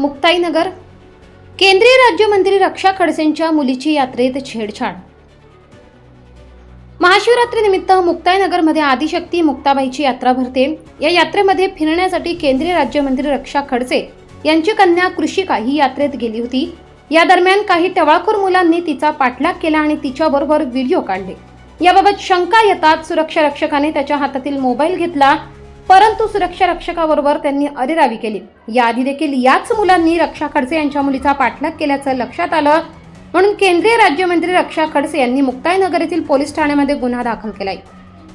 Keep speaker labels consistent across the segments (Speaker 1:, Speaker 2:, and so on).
Speaker 1: मुक्ताईनगर केंद्रीय राज्यमंत्री रक्षा खडसेंच्या मुलीची यात्रेत छेडछाड. महाशिवरात्रीनिमित्त मुक्ताईनगरमध्ये आदिशक्ती मुक्ताबाईची यात्रा भरते. या यात्रेमध्ये फिरण्यासाठी केंद्रीय राज्यमंत्री रक्षा खडसे यांची कन्या कृषिका ही यात्रेत गेली होती. या दरम्यान काही टवाळखोर मुलांनी तिचा पाठलाग केला आणि तिच्याबरोबर व्हिडिओ काढले. याबाबत शंका येतात सुरक्षा रक्षकाने त्याच्या हातातील मोबाईल घेतला परंतु सुरक्षा रक्षकाबरोबर त्यांनी अरेरावी केली. याआधी देखील याच मुलांनी रक्षा खडसे यांच्या मुलीचा पाठलाग केल्याचं लक्षात आलं. म्हणून केंद्रीय राज्यमंत्री रक्षा खडसे यांनी मुक्ताईनगर येथील पोलीस ठाण्यामध्ये गुन्हा दाखल केलाय.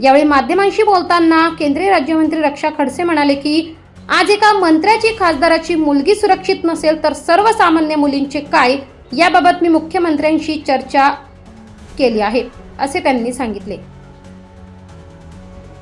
Speaker 1: यावेळी माध्यमांशी बोलताना केंद्रीय राज्यमंत्री रक्षा खडसे म्हणाले की आज एका मंत्र्याची खासदाराची मुलगी सुरक्षित नसेल तर सर्वसामान्य मुलींचे काय? याबाबत मी मुख्यमंत्र्यांशी चर्चा केली आहे असे त्यांनी सांगितले.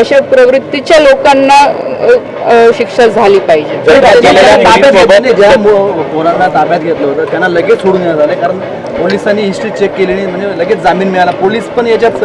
Speaker 2: अशा प्रवृत्तीच्या लोकांना शिक्षा झाली पाहिजे.
Speaker 3: ज्या पोरांना ताब्यात घेतलं होतं त्यांना लगेच सोडून देण्यात आले कारण पोलिसांनी हिस्ट्री चेक केली नाही म्हणजे लगेच जामीन मिळाला. पोलीस पण याच्यात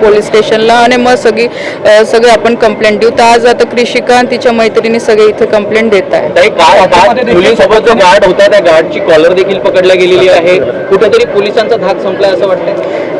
Speaker 2: पोलीस स्टेशनला आणि मग सगळी सगळे आपण कंप्लेंट देऊ. तर आज आता कृषिका आणि तिच्या मैत्रिणी सगळे इथे कंप्लेंट देत आहे
Speaker 4: मुलीसोबत जो गार्ड होता त्या गार्डची कॉलर देखील पकडल्या गेलेली आहे. कुठेतरी पोलिसांचा धाक संपलाय असं वाटतंय?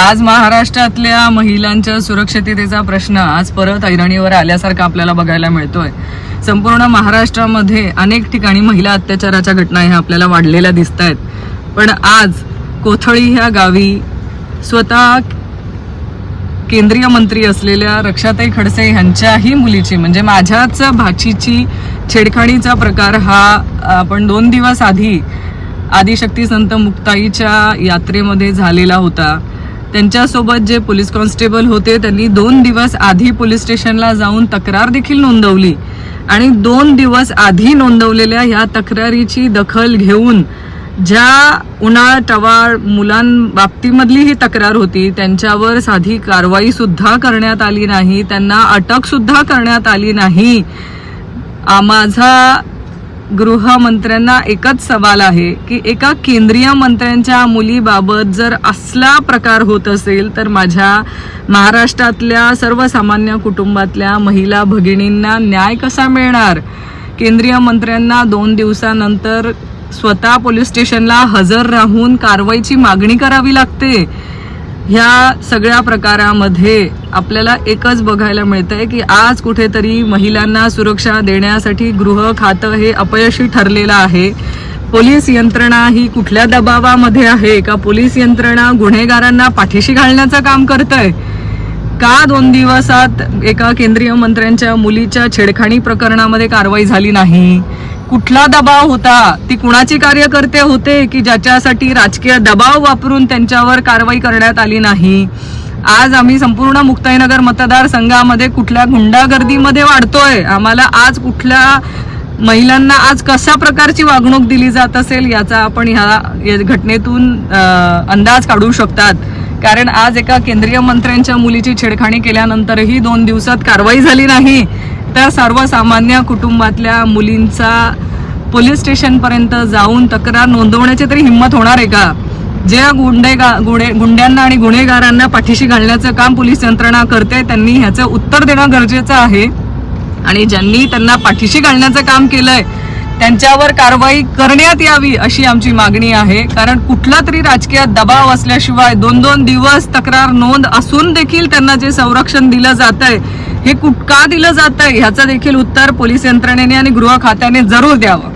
Speaker 5: आज महाराष्ट्रातल्या महिलांच्या सुरक्षिततेचा प्रश्न आज परत ऐरणीवर आल्यासारखा आपल्याला बघायला मिळतोय. संपूर्ण महाराष्ट्रामध्ये अनेक ठिकाणी महिला अत्याचाराच्या घटना ह्या आपल्याला वाढलेल्या दिसत आहेत पण आज कोथळी ह्या गावी स्वतः केंद्रीय मंत्री असलेल्या रक्षाताई खडसे ह्यांच्याही मुलीची म्हणजे माझ्याच भाचीची छेडखाणीचा प्रकार हा आपण दोन दिवस आधी आदिशक्ती संत मुक्ताईच्या यात्रेमध्ये झालेला होता. त्यांच्यासोबत जे पोलीस कॉन्स्टेबल होते त्यांनी दोन दिवस आधी पोलीस स्टेशनला जाऊन तक्रार देखील नोंदवली. आणि दोन दिवस आधी नोंदवलेल्या या तक्रारीची दखल घेऊन ज्या उन्हाळ टवाळ मुलांबाबतीमधली ही तक्रार होती त्यांच्यावर साधी कारवाई सुद्धा करण्यात आली नाही त्यांना अटक सुद्धा करण्यात आली नाही. माझा गृहमंत्र्यांना एकच सवाल आहे की एका केंद्रीय मंत्र्यांच्या मुलीबाबत जर असला प्रकार होत असेल तर माझ्या महाराष्ट्रातल्या सर्वसामान्य कुटुंबातल्या महिला भगिनींना न्याय कसा मिळणार? केंद्रीय मंत्र्यांना दोन दिवसानंतर स्वतः पोलीस स्टेशनला हजर राहून कारवाईची मागणी करावी लागते. ह्या सगळ्या प्रकारामध्ये आपल्याला एकच बघायला मिळतंय की आज कुठेतरी महिलांना सुरक्षा देण्यासाठी गृह खातं हे अपयशी ठरलेलं आहे. पोलीस यंत्रणा ही कुठल्या दबावामध्ये आहे? का पोलीस यंत्रणा गुन्हेगारांना पाठीशी घालण्याचं काम करतंय? का दोन दिवसात एका केंद्रीय मंत्र्यांच्या मुलीच्या छेडखाणी प्रकरणामध्ये कारवाई झाली नाही? कुठला दबाव होता? ती कुणाची कार्यकर्ते होते की ज्याच्यासाठी राजकीय दबाव वापरून त्यांच्यावर कारवाई करण्यात आली नाही? आज आम्ही संपूर्ण मुक्ताईनगर मतदारसंघामध्ये कुठल्या गुंडागर्दीमध्ये वाढतोय? आम्हाला आज कुठल्या महिलांना आज कशा प्रकारची वागणूक दिली जात असेल याचा आपण ह्या घटनेतून अंदाज काढू शकतात. कारण आज एका केंद्रीय मंत्र्यांच्या मुलीची छेडखाणी केल्यानंतरही दोन दिवसात कारवाई झाली नाही. तर सर्वसामान्य कुटुंबातल्या मुलींचा पोलीस स्टेशनपर्यंत जाऊन तक्रार नोंदवण्याची तरी हिंमत होणार आहे का? ज्या गुंडेगा गुन्हे गुंड्यांना आणि गुन्हेगारांना पाठीशी घालण्याचं काम पोलीस यंत्रणा करते त्यांनी ह्याचं उत्तर देणं गरजेचं आहे. आणि ज्यांनी त्यांना पाठीशी घालण्याचं काम केलंय त्यांच्यावर कारवाई करण्यात यावी अशी आमची मागणी आहे. कारण कुठला तरी राजकीय दबाव असल्याशिवाय दोन दोन दिवस तक्रार नोंद असून देखील त्यांना जे संरक्षण दिलं जात आहे हे कुठ का दिलं जात आहे ह्याचं देखील उत्तर पोलीस यंत्रणेने आणि गृह खात्याने जरूर द्यावं.